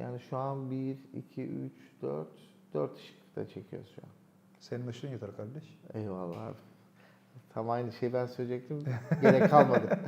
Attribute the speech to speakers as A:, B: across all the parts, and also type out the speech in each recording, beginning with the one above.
A: Yani şu an 1, 2, 3, 4, 4 ışıkta çekiyoruz şu an.
B: Senin ışığın yeter kardeş.
A: Eyvallah abi. Tam aynı şeyi ben söyleyecektim. Gerek kalmadı.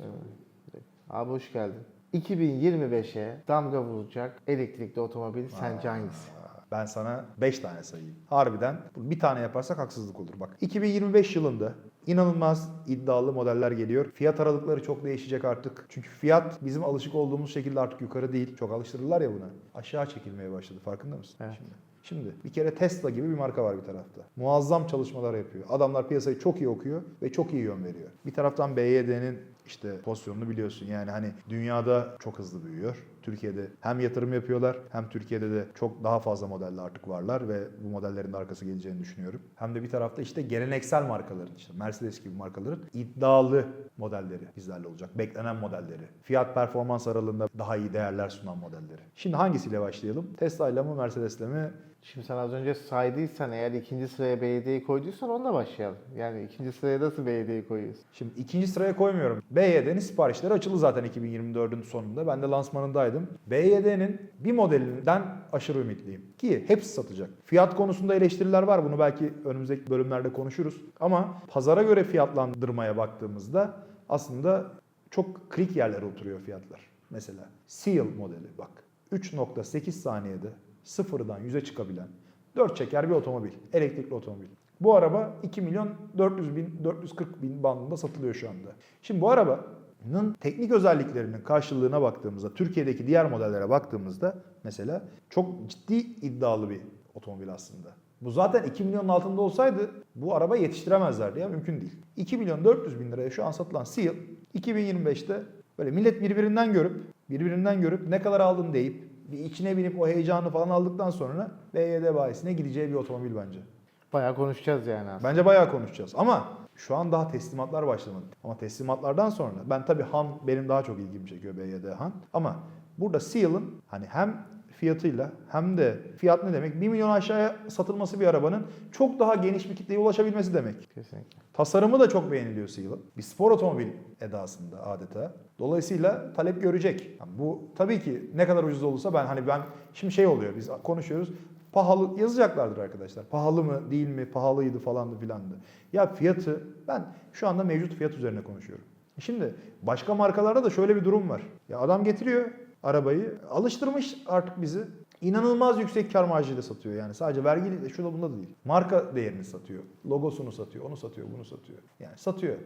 A: Evet. Abi hoş geldin. 2025'e damga vuracak elektrikli otomobil sence hangisi?
B: Ben sana 5 tane sayayım. Harbiden bir tane yaparsak haksızlık olur. Bak 2025 yılında inanılmaz iddialı modeller geliyor. Fiyat aralıkları çok değişecek artık. Çünkü fiyat bizim alışık olduğumuz şekilde artık yukarı değil. Çok alıştırırlar ya buna. Aşağı çekilmeye başladı. Farkında mısın?
A: Evet.
B: Şimdi. Şimdi bir kere Tesla gibi bir marka var bir tarafta. Muazzam çalışmalar yapıyor. Adamlar piyasayı çok iyi okuyor ve çok iyi yön veriyor. Bir taraftan BYD'nin işte pozisyonunu biliyorsun. Yani hani dünyada çok hızlı büyüyor. Türkiye'de hem yatırım yapıyorlar hem Türkiye'de de çok daha fazla modelle artık varlar ve bu modellerin de arkası geleceğini düşünüyorum. Hem de bir tarafta işte geleneksel markaların işte Mercedes gibi markaların iddialı modelleri bizlerle olacak. Beklenen modelleri. Fiyat performans aralığında daha iyi değerler sunan modelleri. Şimdi hangisiyle başlayalım? Tesla ile mi Mercedes'le mi?
A: Şimdi sen az önce saydıysan eğer ikinci sıraya BYD'yi koyduysan onunla başlayalım. Yani ikinci sıraya nasıl BYD'yi koyuyorsun?
B: Şimdi ikinci sıraya koymuyorum. BYD'nin siparişleri açıldı zaten 2024'ün sonunda. Ben de lansmanındaydım. BYD'nin bir modelinden aşırı ümitliyim. Ki hepsi satacak. Fiyat konusunda eleştiriler var. Bunu belki önümüzdeki bölümlerde konuşuruz. Ama pazara göre fiyatlandırmaya baktığımızda aslında çok klik yerlere oturuyor fiyatlar. Mesela Seal modeli bak. 3.8 saniyede sıfırdan 100'e çıkabilen 4 çeker bir otomobil. Elektrikli otomobil. Bu araba 2 milyon 400 bin, 440 bin bandında satılıyor şu anda. Şimdi bu arabanın teknik özelliklerinin karşılığına baktığımızda, Türkiye'deki diğer modellere baktığımızda mesela çok ciddi iddialı bir otomobil aslında. Bu zaten 2 milyonun altında olsaydı bu araba yetiştiremezlerdi ya mümkün değil. 2 milyon 400 bin liraya şu an satılan Seal 2025'te böyle millet birbirinden görüp birbirinden görüp ne kadar aldın deyip bir içine binip o heyecanı falan aldıktan sonra BYD bayisine gideceği bir otomobil bence.
A: Bayağı konuşacağız yani aslında.
B: Bence bayağı konuşacağız ama şu an daha teslimatlar başlamadı. Ama teslimatlardan sonra ben tabii Han benim daha çok ilgimi çekiyor BYD Han. Ama burada Seal'ın hani hem fiyatıyla hem de fiyat ne demek? 1 milyon aşağıya satılması bir arabanın çok daha geniş bir kitleye ulaşabilmesi demek.
A: Kesinlikle.
B: Tasarımı da çok beğeniliyor Seal'ın. Bir spor otomobil edasında adeta. Dolayısıyla talep görecek. Yani bu tabii ki ne kadar ucuz olursa ben hani ben şimdi şey oluyor biz konuşuyoruz. Pahalı yazacaklardır arkadaşlar. Pahalı mı değil mi? Pahalıydı falandı filandı. Ya fiyatı ben şu anda mevcut fiyat üzerine konuşuyorum. Şimdi başka markalarda da şöyle bir durum var. Ya adam getiriyor arabayı alıştırmış artık bizi. İnanılmaz yüksek kar marjıyla satıyor yani. Sadece vergi şurada bunda da değil. Marka değerini satıyor. Logosunu satıyor, onu satıyor, bunu satıyor. Yani satıyor.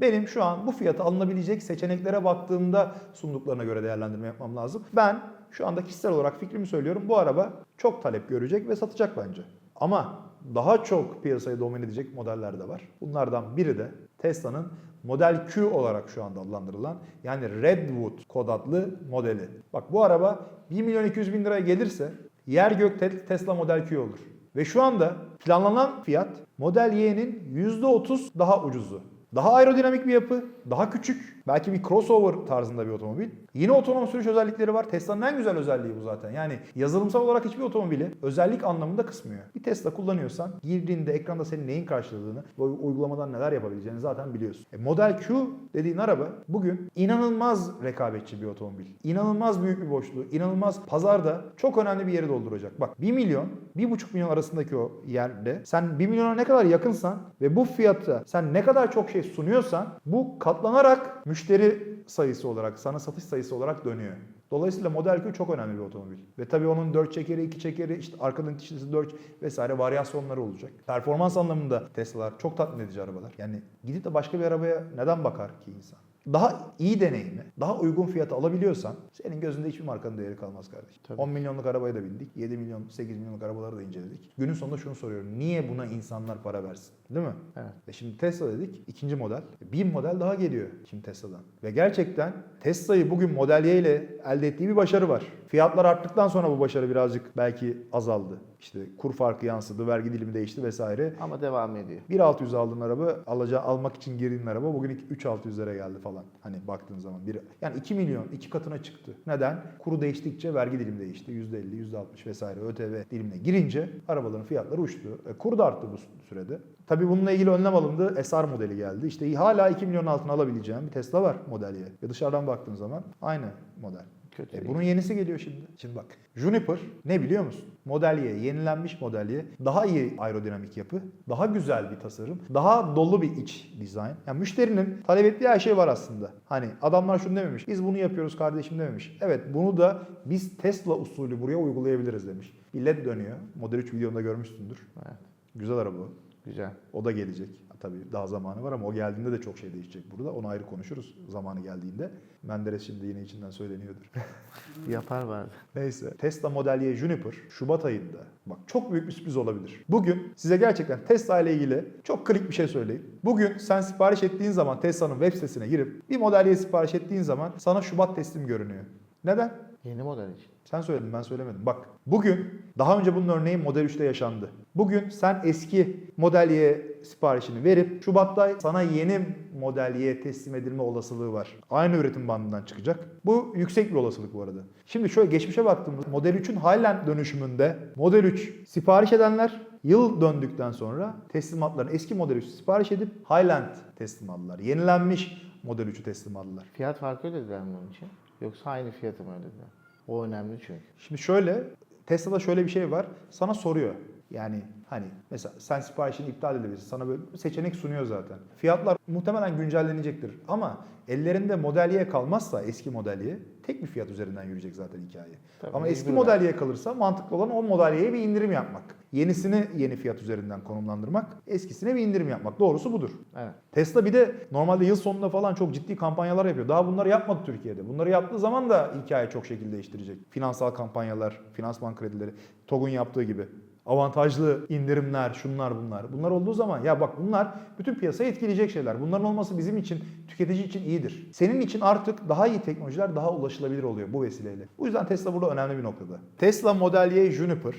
B: Benim şu an bu fiyata alınabilecek seçeneklere baktığımda sunduklarına göre değerlendirme yapmam lazım. Ben şu anda kişisel olarak fikrimi söylüyorum. Bu araba çok talep görecek ve satacak bence. Ama daha çok piyasayı domine edecek modeller de var. Bunlardan biri de Tesla'nın Model Q olarak şu anda adlandırılan yani Redwood kod adlı modeli. Bak bu araba 1 milyon 200 bin liraya gelirse yer gök te- Tesla Model Q olur. Ve şu anda planlanan fiyat Model Y'nin %30 daha ucuzu. Daha aerodinamik bir yapı, daha küçük, belki bir crossover tarzında bir otomobil. Yine otonom sürüş özellikleri var. Tesla'nın en güzel özelliği bu zaten. Yani yazılımsal olarak hiçbir otomobili özellik anlamında kısmıyor. Bir Tesla kullanıyorsan girdiğinde ekranda senin neyin karşıladığını ve uygulamadan neler yapabileceğini zaten biliyorsun. E, Model Q dediğin araba bugün inanılmaz rekabetçi bir otomobil. İnanılmaz büyük bir boşluğu, inanılmaz pazarda çok önemli bir yeri dolduracak. Bak 1 milyon, 1,5 milyon arasındaki o yerde sen 1 milyona ne kadar yakınsan ve bu fiyatta sen ne kadar çok şey sunuyorsan bu katlanarak müşteri sayısı olarak, sana satış sayısı olarak dönüyor. Dolayısıyla Model Q çok önemli bir otomobil. Ve tabii onun 4 çekeri, 2 çekeri, işte arkadan kişisi 4 vesaire varyasyonları olacak. Performans anlamında Tesla'lar çok tatmin edici arabalar. Yani gidip de başka bir arabaya neden bakar ki insan? Daha iyi deneyimi, daha uygun fiyata alabiliyorsan senin gözünde hiçbir markanın değeri kalmaz kardeşim.
A: Tabii.
B: 10 milyonluk arabaya da bindik, 7 milyon, 8 milyonluk arabaları da inceledik. Günün sonunda şunu soruyorum. Niye buna insanlar para versin? Değil mi?
A: Evet.
B: Ve şimdi Tesla dedik ikinci model. Bir model daha geliyor şimdi Tesla'dan. Ve gerçekten Tesla'yı bugün Model Y ile elde ettiği bir başarı var. Fiyatlar arttıktan sonra bu başarı birazcık belki azaldı. İşte kur farkı yansıdı, vergi dilimi değişti vesaire.
A: Ama devam ediyor.
B: 1.600 aldığın araba, alacağı almak için girdiğin araba bugün 3.600'lere geldi falan. Hani baktığın zaman. Bir, yani 2 milyon, iki katına çıktı. Neden? Kuru değiştikçe vergi dilimi değişti. %50, %60 vesaire ÖTV dilimine girince arabaların fiyatları uçtu. E, kur da arttı bu sürede. Tabii bununla ilgili önlem alındı. SR modeli geldi. İşte hala 2 milyon altına alabileceğim bir Tesla var Model Y. Ve dışarıdan baktığın zaman aynı model.
A: Kötü
B: E bunun yenisi geliyor şimdi. Şimdi bak Juniper ne biliyor musun? Model Y, yenilenmiş Model Y. Daha iyi aerodinamik yapı, daha güzel bir tasarım, daha dolu bir iç dizayn. Yani müşterinin talep ettiği her şey var aslında. Hani adamlar şunu dememiş, biz bunu yapıyoruz kardeşim dememiş. Evet bunu da biz Tesla usulü buraya uygulayabiliriz demiş. Bir LED dönüyor. Model 3 videonda görmüşsündür.
A: Evet.
B: Güzel araba.
A: Güzel.
B: O da gelecek. Tabii daha zamanı var ama o geldiğinde de çok şey değişecek burada. Onu ayrı konuşuruz zamanı geldiğinde. Menderes şimdi yine içinden söyleniyordur.
A: Yapar vardı.
B: Neyse. Tesla Model Y Juniper Şubat ayında. Bak çok büyük bir sürpriz olabilir. Bugün size gerçekten Tesla ile ilgili çok klik bir şey söyleyeyim. Bugün sen sipariş ettiğin zaman Tesla'nın web sitesine girip bir Model Y sipariş ettiğin zaman sana Şubat teslim görünüyor. Neden?
A: Yeni model için.
B: Sen söyledin ben söylemedim. Bak bugün daha önce bunun örneği Model 3'te yaşandı. Bugün sen eski Model Y siparişini verip Şubat'ta sana yeni Model Y teslim edilme olasılığı var. Aynı üretim bandından çıkacak. Bu yüksek bir olasılık bu arada. Şimdi şöyle geçmişe baktığımızda Model 3'ün halen dönüşümünde Model 3 sipariş edenler yıl döndükten sonra teslimatlarını eski Model 3 sipariş edip Highland teslim aldılar. Yenilenmiş Model 3'ü teslim aldılar.
A: Fiyat farkı ödediler mi onun için? Yoksa aynı fiyatı mı ödediler? O önemli çünkü.
B: Şimdi şöyle, Tesla'da şöyle bir şey var. Sana soruyor. Yani hani mesela sen siparişini iptal edebilirsin. Sana böyle seçenek sunuyor zaten. Fiyatlar muhtemelen güncellenecektir. Ama ellerinde Model Y kalmazsa eski Model Y tek bir fiyat üzerinden yürüyecek zaten hikaye.
A: Tabii,
B: Ama eski
A: mecburen.
B: Model Y kalırsa mantıklı olan o Model Y'ye bir indirim yapmak. Yenisini yeni fiyat üzerinden konumlandırmak, eskisine bir indirim yapmak. Doğrusu budur.
A: Evet.
B: Tesla bir de normalde yıl sonunda falan çok ciddi kampanyalar yapıyor. Daha bunları yapmadı Türkiye'de. Bunları yaptığı zaman da hikaye çok şekil değiştirecek. Finansal kampanyalar, finansman kredileri, TOG'un yaptığı gibi. Avantajlı indirimler, şunlar bunlar. Bunlar olduğu zaman ya bak bunlar bütün piyasayı etkileyecek şeyler. Bunların olması bizim için, tüketici için iyidir. Senin için artık daha iyi teknolojiler daha ulaşılabilir oluyor bu vesileyle. Bu yüzden Tesla burada önemli bir noktada. Tesla Model Y Juniper,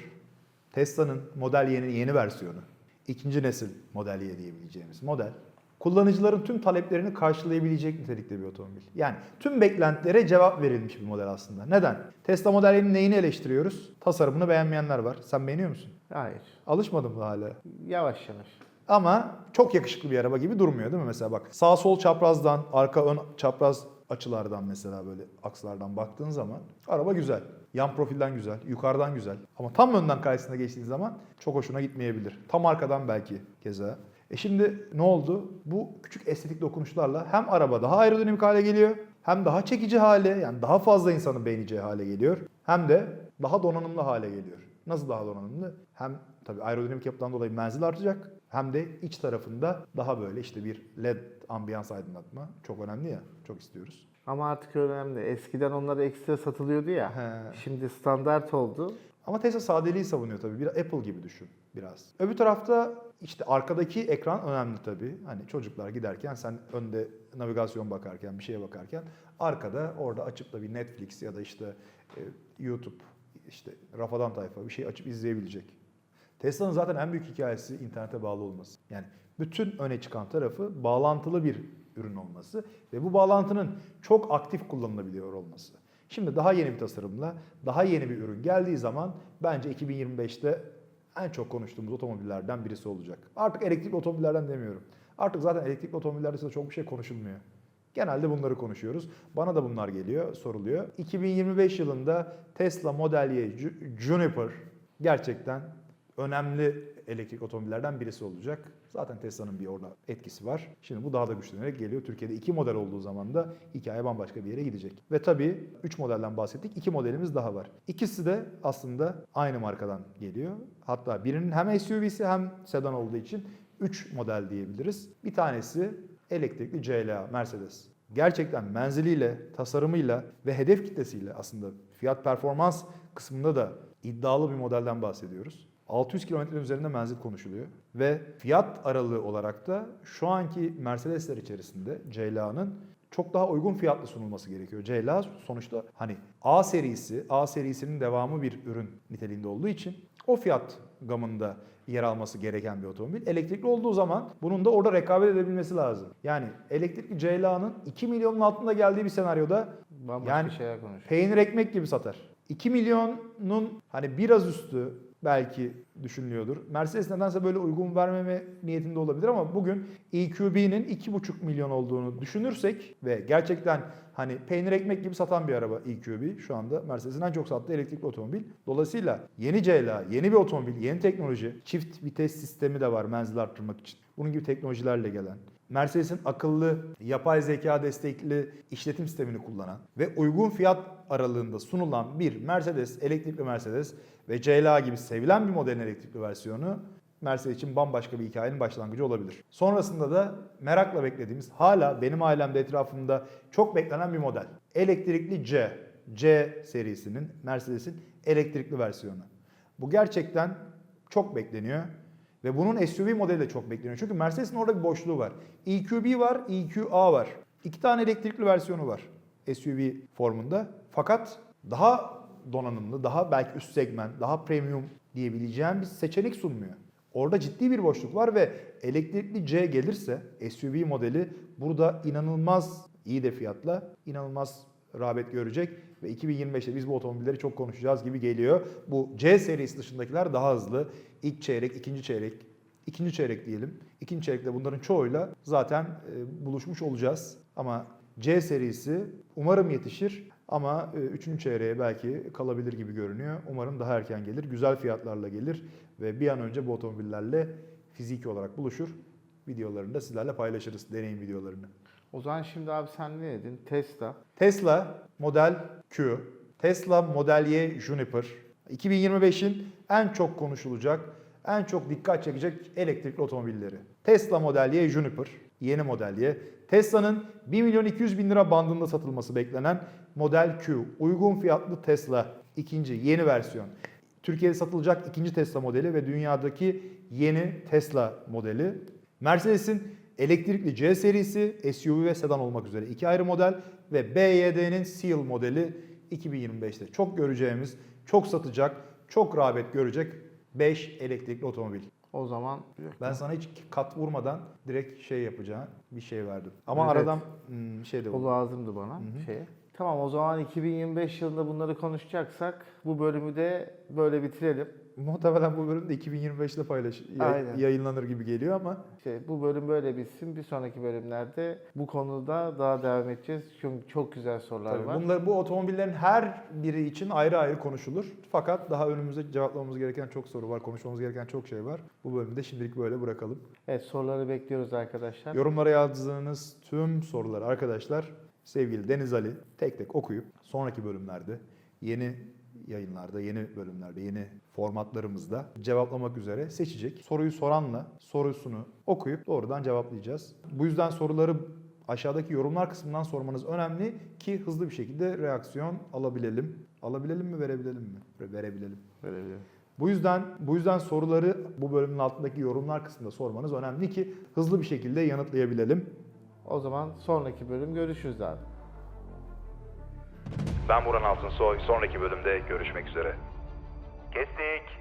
B: Tesla'nın Model Y'nin yeni versiyonu. İkinci nesil Model Y diyebileceğimiz model. Kullanıcıların tüm taleplerini karşılayabilecek nitelikte bir otomobil. Yani tüm beklentilere cevap verilmiş bir model aslında. Neden? Tesla Model Y'nin neyini eleştiriyoruz? Tasarımını beğenmeyenler var. Sen beğeniyor musun?
A: Hayır.
B: Alışmadın mı hala?
A: Yavaş yavaş.
B: Ama çok yakışıklı bir araba gibi durmuyor değil mi? Mesela bak sağ sol çaprazdan, arka ön çapraz açılardan mesela böyle akslardan baktığın zaman araba güzel. Yan profilden güzel, yukarıdan güzel. Ama tam önden karşısına geçtiğin zaman çok hoşuna gitmeyebilir. Tam arkadan belki keza. E şimdi ne oldu? Bu küçük estetik dokunuşlarla hem araba daha aerodinamik hale geliyor, hem daha çekici hale, yani daha fazla insanın beğeneceği hale geliyor, hem de daha donanımlı hale geliyor. Nasıl daha donanımlı? Hem tabii aerodinamik yapıdan dolayı menzil artacak, hem de iç tarafında daha böyle işte bir led ambiyans aydınlatma çok önemli ya, çok istiyoruz.
A: Ama artık önemli. Eskiden onlar ekstra satılıyordu ya.
B: He.
A: Şimdi standart oldu.
B: Ama Tesla sadeliği savunuyor tabii. Bir Apple gibi düşün biraz. Öbür tarafta işte arkadaki ekran önemli tabii. Hani çocuklar giderken sen önde navigasyon bakarken, bir şeye bakarken arkada orada açıp da bir Netflix ya da işte e, YouTube, işte Rafadan Tayfa bir şey açıp izleyebilecek. Tesla'nın zaten en büyük hikayesi internete bağlı olması. Yani bütün öne çıkan tarafı bağlantılı bir ürün olması ve bu bağlantının çok aktif kullanılabiliyor olması. Şimdi daha yeni bir tasarımla, daha yeni bir ürün geldiği zaman bence 2025'te en çok konuştuğumuz otomobillerden birisi olacak. Artık elektrikli otomobillerden demiyorum. Artık zaten elektrikli otomobillerde çok bir şey konuşulmuyor. Genelde bunları konuşuyoruz. Bana da bunlar geliyor, soruluyor. 2025 yılında Tesla Model Y Ju- Juniper gerçekten önemli elektrik otomobillerden birisi olacak. Zaten Tesla'nın bir orada etkisi var. Şimdi bu daha da güçlenerek geliyor. Türkiye'de iki model olduğu zaman da hikaye bambaşka bir yere gidecek. Ve tabii 3 modelden bahsettik. iki modelimiz daha var. İkisi de aslında aynı markadan geliyor. Hatta birinin hem SUV'si hem sedan olduğu için 3 model diyebiliriz. Bir tanesi elektrikli CLA Mercedes. Gerçekten menziliyle, tasarımıyla ve hedef kitlesiyle aslında fiyat performans kısmında da iddialı bir modelden bahsediyoruz. 600 kilometrenin üzerinde menzil konuşuluyor ve fiyat aralığı olarak da şu anki Mercedesler içerisinde CLA'nın çok daha uygun fiyatlı sunulması gerekiyor. CLA sonuçta hani A serisi, A serisinin devamı bir ürün niteliğinde olduğu için o fiyat gamında yer alması gereken bir otomobil. Elektrikli olduğu zaman bunun da orada rekabet edebilmesi lazım. Yani elektrikli CLA'nın 2 milyonun altında geldiği bir senaryoda
A: Bambaşka
B: Yani
A: şeyler konuşuyor.
B: peynir ekmek gibi satar. 2 milyonun hani biraz üstü belki düşünülüyordur. Mercedes nedense böyle uygun vermeme niyetinde olabilir ama bugün EQB'nin 2,5 milyon olduğunu düşünürsek ve gerçekten hani peynir ekmek gibi satan bir araba EQB şu anda Mercedes'in en çok sattığı elektrikli otomobil. Dolayısıyla yeni CLA, yeni bir otomobil, yeni teknoloji, çift vites sistemi de var menzil arttırmak için. Bunun gibi teknolojilerle gelen. Mercedes'in akıllı, yapay zeka destekli işletim sistemini kullanan ve uygun fiyat aralığında sunulan bir Mercedes, elektrikli Mercedes ve CLA gibi sevilen bir modelin elektrikli versiyonu Mercedes için bambaşka bir hikayenin başlangıcı olabilir. Sonrasında da merakla beklediğimiz, hala benim ailemde etrafımda çok beklenen bir model. Elektrikli C, C serisinin, Mercedes'in elektrikli versiyonu. Bu gerçekten çok bekleniyor. Ve bunun SUV modeli de çok bekleniyor. Çünkü Mercedes'in orada bir boşluğu var. EQB var, EQA var. İki tane elektrikli versiyonu var SUV formunda. Fakat daha donanımlı, daha belki üst segment, daha premium diyebileceğim bir seçenek sunmuyor. Orada ciddi bir boşluk var ve elektrikli C gelirse SUV modeli burada inanılmaz iyi de fiyatla inanılmaz rağbet görecek ve 2025'te biz bu otomobilleri çok konuşacağız gibi geliyor. Bu C serisi dışındakiler daha hızlı. İlk çeyrek, ikinci çeyrek, ikinci çeyrek diyelim. İkinci çeyrekte bunların çoğuyla zaten e, buluşmuş olacağız. Ama C serisi umarım yetişir ama e, üçüncü çeyreğe belki kalabilir gibi görünüyor. Umarım daha erken gelir, güzel fiyatlarla gelir ve bir an önce bu otomobillerle fiziki olarak buluşur. Videolarını da sizlerle paylaşırız, deneyim videolarını.
A: O zaman şimdi abi sen ne dedin? Tesla.
B: Tesla Model Q, Tesla Model Y Juniper. 2025'in en çok konuşulacak, en çok dikkat çekecek elektrikli otomobilleri. Tesla Model Y Juniper, yeni Model Y. Tesla'nın 1 milyon 200 bin lira bandında satılması beklenen Model Q, uygun fiyatlı Tesla, ikinci yeni versiyon. Türkiye'de satılacak ikinci Tesla modeli ve dünyadaki yeni Tesla modeli. Mercedes'in elektrikli C serisi, SUV ve sedan olmak üzere iki ayrı model ve BYD'nin Seal modeli 2025'te çok göreceğimiz, çok satacak, çok rağbet görecek 5 elektrikli otomobil.
A: O zaman
B: Ben sana hiç kat vurmadan direkt şey yapacağım bir şey verdim. Ama
A: Evet.
B: aradan hmm, şey de
A: o
B: oldu.
A: lazımdı bana
B: hı.
A: şeye. Tamam o zaman 2025 yılında bunları konuşacaksak bu bölümü de böyle bitirelim.
B: Muhtemelen bu bölüm de 2025'te paylaş
A: Aynen.
B: yayınlanır gibi geliyor ama
A: İşte bu bölüm böyle bitsin. Bir sonraki bölümlerde bu konuda daha devam edeceğiz. Çünkü çok güzel sorular
B: Tabii
A: var.
B: bunlar bu otomobillerin her biri için ayrı ayrı konuşulur. Fakat daha önümüzde cevaplamamız gereken çok soru var, konuşmamız gereken çok şey var. Bu bölümü de şimdilik böyle bırakalım.
A: Evet soruları bekliyoruz arkadaşlar.
B: Yorumlara yazdığınız tüm soruları arkadaşlar sevgili Deniz Ali tek tek okuyup sonraki bölümlerde yeni yayınlarda, yeni bölümlerde, yeni formatlarımızda cevaplamak üzere seçecek. Soruyu soranla sorusunu okuyup doğrudan cevaplayacağız. Bu yüzden soruları aşağıdaki yorumlar kısmından sormanız önemli ki hızlı bir şekilde reaksiyon alabilelim. Alabilelim mi, verebilelim mi? Verebilelim.
A: Verebilirim.
B: Bu yüzden bu yüzden soruları bu bölümün altındaki yorumlar kısmında sormanız önemli ki hızlı bir şekilde yanıtlayabilelim.
A: O zaman sonraki bölüm görüşürüz abi.
C: Ben Burhan Altınsoy. Sonraki bölümde görüşmek üzere. Kestik.